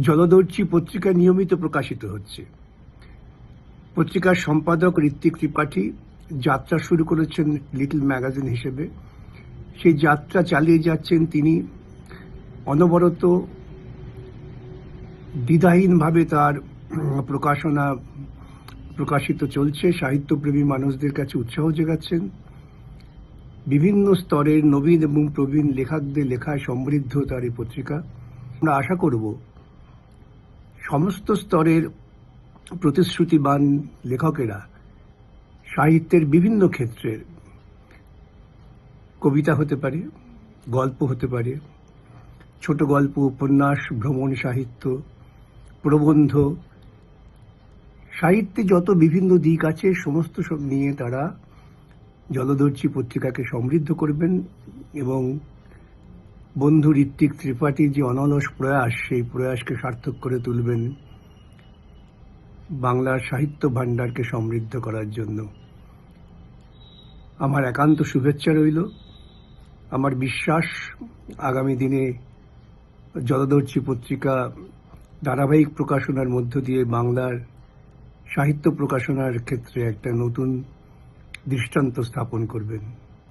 জলদর্চি পত্রিকা নিয়মিত প্রকাশিত হচ্ছে। পত্রিকার সম্পাদক ঋত্বিক ত্রিপাঠী যাত্রা শুরু করেছেন লিটল ম্যাগাজিন হিসেবে। সেই যাত্রা চালিয়ে যাচ্ছেন তিনি। অনবরত দ্বিধাহীনভাবে তার প্রকাশনা প্রকাশিত চলছে। সাহিত্যপ্রেমী মানুষদের কাছে উৎসাহ যোগাচ্ছেন বিভিন্ন স্তরের নবীন এবং প্রবীণ লেখকদের লেখায় সমৃদ্ধ তার এই পত্রিকা। আমরা আশা করব সমস্ত স্তরের প্রতিশ্রুতিবান লেখকেরা সাহিত্যের বিভিন্ন ক্ষেত্রের কবিতা হতে পারে, গল্প হতে পারে, ছোট গল্প, উপন্যাস, ভ্রমণ, সাহিত্য, প্রবন্ধ, সাহিত্যে যত বিভিন্ন দিক আছে, সমস্ত সব নিয়ে তারা জলদর্চি পত্রিকাকে সমৃদ্ধ করবেন এবং বন্ধু ঋত্বিক ত্রিপাঠীর যে অনলস প্রয়াস, সেই প্রয়াসকে সার্থক করে তুলবেন বাংলার সাহিত্য ভাণ্ডারকে সমৃদ্ধ করার জন্য। আমার একান্ত শুভেচ্ছা রইল। আমার বিশ্বাস, আগামী দিনে জলদর্চি পত্রিকা ধারাবাহিক প্রকাশনার মধ্য দিয়ে বাংলার সাহিত্য প্রকাশনার ক্ষেত্রে একটা নতুন দৃষ্টান্ত স্থাপন করবেন।